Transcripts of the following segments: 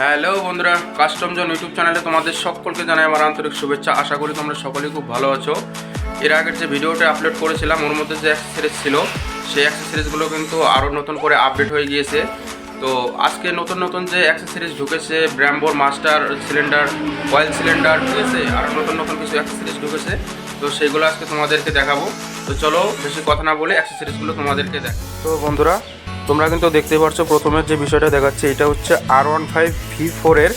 Hello বন্ধুরা custom zone YouTube চ্যানেলে তোমাদের সকলকে জানাই আমার আন্তরিক শুভেচ্ছা। আশা করি তোমরা সকলেই খুব ভালো আছো। এর আগের যে ভিডিওটা আপলোড করেছিলাম, ওর মধ্যে যে অ্যাক্সেসরিজ ছিল, সেই অ্যাক্সেসরিজগুলো কিন্তু আরও নতুন করে আপডেট হয়ে গিয়েছে। তো আজকে নতুন নতুন যে অ্যাক্সেসরিজ ঢুকেছে ব্র্যাম্বোর মাস্টার সিলিন্ডার অয়েল সিলিন্ডার ঠিক আছে? আরও নতুন নতুন কিছু অ্যাক্সেসরিজ ঢুকেছে। তো সেইগুলো আজকে তোমাদেরকে দেখাবো। তো চলো, বেশি কথা না বলে অ্যাক্সেসরিজগুলো তোমাদেরকে দেখ তো বন্ধুরা তোমরা কিন্তু দেখতে পাচ্ছ প্রথমের যে বিষয়টা দেখাচ্ছে, এটা হচ্ছে আর ওয়ান ফাইভ ভি ফোরের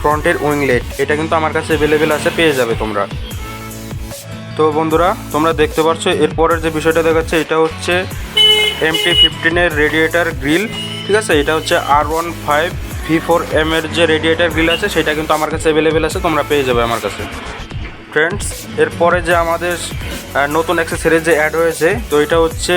ফ্রন্টের উইংলেট। এটা কিন্তু আমার কাছে অ্যাভেলেবেল আছে, পেয়ে যাবে তোমরা। তো বন্ধুরা, তোমরা দেখতে পাচ্ছ এরপরের যে বিষয়টা দেখাচ্ছে, এটা হচ্ছে এমটি ফিফটিনের রেডিয়েটার গ্রিল ঠিক আছে? এটা হচ্ছে R one five V four M এর যে রেডিয়েটার গ্রিল আছে, সেটা কিন্তু আমার কাছে অ্যাভেলেবেল আছে, তোমরা পেয়ে যাবে আমার কাছে। ফ্রেন্ডস এরপরে যে আমাদের নতুন অ্যাক্সেসরি যে অ্যাড হয়েছে তো এটা হচ্ছে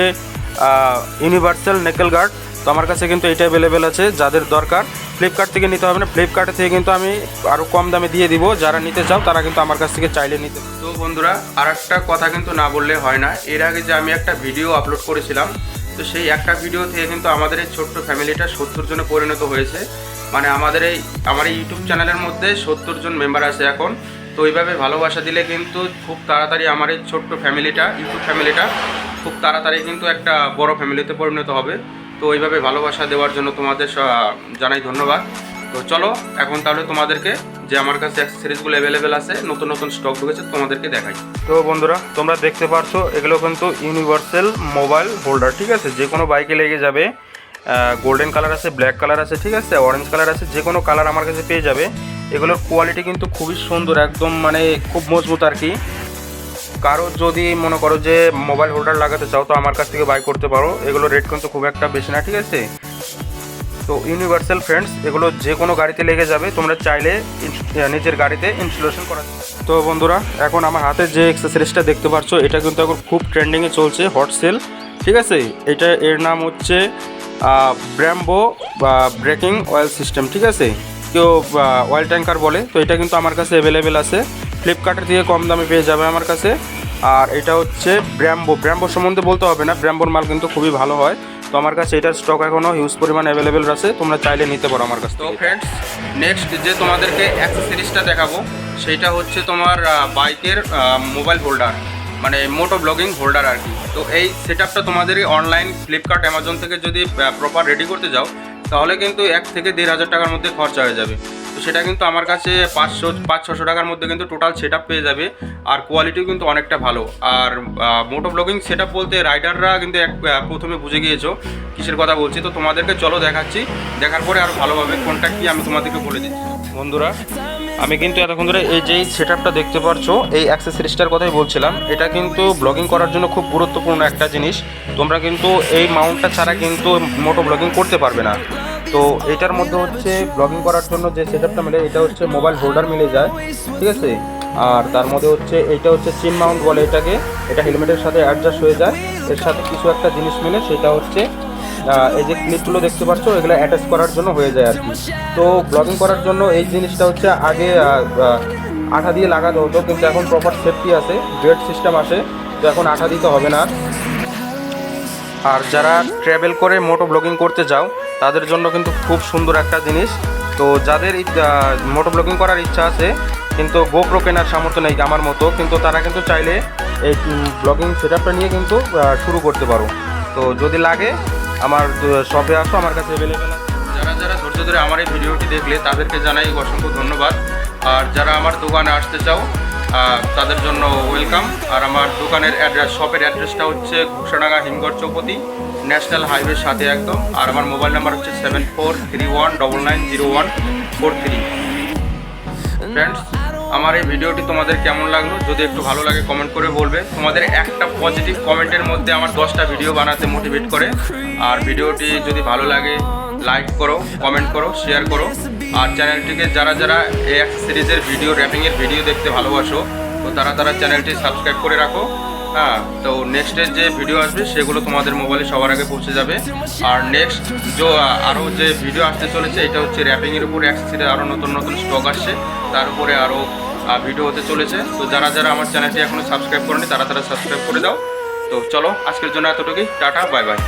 ইউনিভার্সাল নেকেল গার্ড তো আমার কাছে কিন্তু এটা অ্যাভেলেবেল আছে, যাদের দরকার। ফ্লিপকার্ট থেকে নিতে হবে না। ফ্লিপকার্ট থেকে কিন্তু আমি আরও কম দামে দিয়ে দিব। যারা নিতে চাও, তারা কিন্তু আমার কাছ থেকে চাইলে নিতে তো বন্ধুরা আর একটা কথা কিন্তু না বললে হয় না। এর আগে যে আমি একটা ভিডিও আপলোড করেছিলাম, তো সেই একটা ভিডিও থেকে কিন্তু আমাদের এই ছোট্ট ফ্যামিলিটা সত্তর জনে পরিণত হয়েছে। মানে আমাদের এই, আমার এই ইউটিউব চ্যানেলের মধ্যে সত্তর জন মেম্বার আছে এখন। তো এইভাবে ভালোবাসা দিলে কিন্তু খুব তাড়াতাড়ি আমার এই ছোট্ট ফ্যামিলিটা ইউটিউব ফ্যামিলিটা খুব তাড়াতাড়ি কিন্তু একটা বড় ফ্যামিলিতে পরিণত হবে। তো এইভাবে ভালোবাসা দেওয়ার জন্য তোমাদের জানাই ধন্যবাদ। তো চলো, এখন তাহলে তোমাদেরকে যে আমার কাছে অ্যাক্সেসরিজগুলো অ্যাভেলেবেল আছে, নতুন নতুন স্টক ঢুকেছে, তোমাদেরকে দেখাই। তো বন্ধুরা, তোমরা দেখতে পারছ, এগুলো কিন্তু ইউনিভার্সাল মোবাইল হোল্ডার ঠিক আছে? যে কোনো বাইকে লেগে যাবে। গোল্ডেন কালার আছে ব্ল্যাক কালার আছে, ঠিক আছে? অরেঞ্জ কালার আছে, যে কোনো কালার আমার কাছে পেয়ে যাবে। এগুলোর কোয়ালিটি কিন্তু খুবই সুন্দর, একদম মানে খুব মজবুত আর কি। কারও যদি মনে করো যে মোবাইল হোল্ডার লাগাতে চাও, তো আমার কাছ থেকে বাই করতে পারো। এগুলো রেট কিন্তু খুব একটা বেশি না, ঠিক আছে? তো ইউনিভার্সাল ফ্রেন্ডস এগুলো যে কোনো গাড়িতে লেগে যাবে। তোমরা চাইলে নিজের গাড়িতে ইনস্টলেশন করা তো বন্ধুরা, এখন আমার হাতে যে এক্সেসরিজটা দেখতে পাচ্ছ এটা কিন্তু এখন খুব ট্রেন্ডিংয়ে চলছে হট সেল ঠিক আছে? এটা এর নাম হচ্ছে ব্র্যাম্বো বা ব্রেকিং অয়েল সিস্টেম ঠিক আছে? কেউ অয়েল ট্যাঙ্কার বলে, তো এটা কিন্তু আমার কাছে অ্যাভেলেবেল আছে। ফ্লিপকার্টের থেকে কম দামে পেয়ে যাবে আমার কাছে। আর এটা হচ্ছে ব্র্যাম্বো ব্র্যাম্বো সম্বন্ধে বলতে হবে না ব্র্যাম্বোর মাল কিন্তু খুবই ভালো হয়। তো আমার কাছে এটার স্টক এখনও হিউজ পরিমাণ অ্যাভেলেবেল আছে তোমরা চাইলে নিতে পারো আমার কাছে তো ফ্রেন্ডস নেক্সট যে তোমাদেরকে অ্যাক্সেসরিজটা দেখাবো সেইটা হচ্ছে তোমার বাইকের মোবাইল হোল্ডার মানে মোটো ব্লগিং হোল্ডার আর কি। তো এই সেট আপটা তোমাদের অনলাইন ফ্লিপকার্ট অ্যামাজন থেকে যদি প্রপার রেডি করতে যাও তাহলে কিন্তু এক থেকে দেড় হাজার টাকার মধ্যে খরচা হয়ে যাবে। তো সেটা কিন্তু আমার কাছে পাঁচশো, পাঁচ, ছশো টাকার মধ্যে কিন্তু টোটাল সেট পেয়ে যাবে। আর কোয়ালিটিও কিন্তু অনেকটা ভালো। আর মোটো ব্লগিং সেট বলতে রাইডাররা কিন্তু এক প্রথমে বুঝে গিয়েছো, কিসের কথা বলছি। তো তোমাদেরকে চলো দেখাচ্ছি। দেখার পরে আরও ভালোভাবে কোনটা কি আমি তোমাদেরকে বলে দিচ্ছি। বন্ধুরা, আমি কিন্তু এতক্ষণ ধরে এই যেই সেট দেখতে পারছ, এই অ্যাক্সেসরিজটার কথাই বলছিলাম। এটা কিন্তু ব্লগিং করার জন্য খুব গুরুত্বপূর্ণ একটা জিনিস। তোমরা কিন্তু এই মাউন্টটা ছাড়া কিন্তু মোটো ব্লগিং করতে পারবে না। তো এটার মধ্যে হচ্ছে ব্লগিং করার জন্য যে সেট মিলে, এটা হচ্ছে মোবাইল হোল্ডার মিলে যায়, ঠিক আছে? আর তার মধ্যে হচ্ছে, এইটা হচ্ছে চিন মাউন্ট বলে এটাকে, এটা হেলমেটের সাথে অ্যাডজাস্ট হয়ে যায়। এর সাথে কিছু একটা জিনিস মিলে, সেটা হচ্ছে এই যে ক্লিপগুলো দেখতে পাচ্ছ, এগুলো অ্যাটাচ করার জন্য হয়ে যায় আর কি। তো ব্লগিং করার জন্য এই জিনিসটা হচ্ছে আগে আঠা দিয়ে লাগাতে হতো, কিন্তু এখন প্রপার সেফটি আছে গ্রেড সিস্টেম আসে, তো এখন আঠা দিতে হবে না আর যারা ট্রাভেল করে মোটো ব্লগিং করতে যাও, তাদের জন্য কিন্তু খুব সুন্দর একটা জিনিস। তো যাদের মোটো ব্লগিং করার ইচ্ছা আছে, কিন্তু গোপ্রো কেনার সামর্থ্য নেই আমার মতো, কিন্তু তারা কিন্তু চাইলে এই ব্লগিং সেটআপটা নিয়ে কিন্তু শুরু করতে পারো। তো যদি লাগে, আমার শপে আসো, আমার কাছে অ্যাভেলেবেল যারা যারা ধৈর্য ধরে আমার এই ভিডিওটি দেখলে, তাদেরকে জানাই অসংখ্য ধন্যবাদ। আর যারা আমার দোকানে আসতে চাও তাদের জন্য ওয়েলকাম আর আমার দোকানের অ্যাড্রেস শপের অ্যাড্রেসটা হচ্ছে ঘোষাডাঙ্গা হিমগড় চৌপতি ন্যাশনাল হাইওয়ের সাথে একদম। আর আমার মোবাইল নাম্বার হচ্ছে seven four three one double nine zero one four three friends আমার এই ভিডিওটি তোমাদের কেমন লাগল? যদি একটু ভালো লাগে কমেন্ট করে বলবে। তোমাদের একটা পজিটিভ কমেন্টের মধ্যে আমার দশটা ভিডিও বানাতে মোটিভেট করে। আর ভিডিওটি যদি ভালো লাগে লাইক করো কমেন্ট করো শেয়ার করো। আর চ্যানেলটিকে যারা যারা এই সিরিজের ভিডিও, র্যাপিংয়ের ভিডিও দেখতে ভালোবাসো, তো তারা তারা চ্যানেলটি সাবস্ক্রাইব করে রাখো। হ্যাঁ তো নেক্সটের যে ভিডিও আসবে, সেগুলো তোমাদের মোবাইলে সবার আগে পৌঁছে যাবে। আর নেক্সট যে আরও যে ভিডিও আসতে চলেছে, এটা হচ্ছে র্যাপিংয়ের উপর এক অ্যাক্সেসরি আরও নতুন নতুন স্টক আসছে। তার উপরে আরও ভিডিও হতে চলেছে। তো যারা যারা আমার চ্যানেলটি এখনও সাবস্ক্রাইব করেনি, তারা তারা সাবস্ক্রাইব করে দাও। তো চলো, আজকের জন্য এতটুকুই। Tata bye bye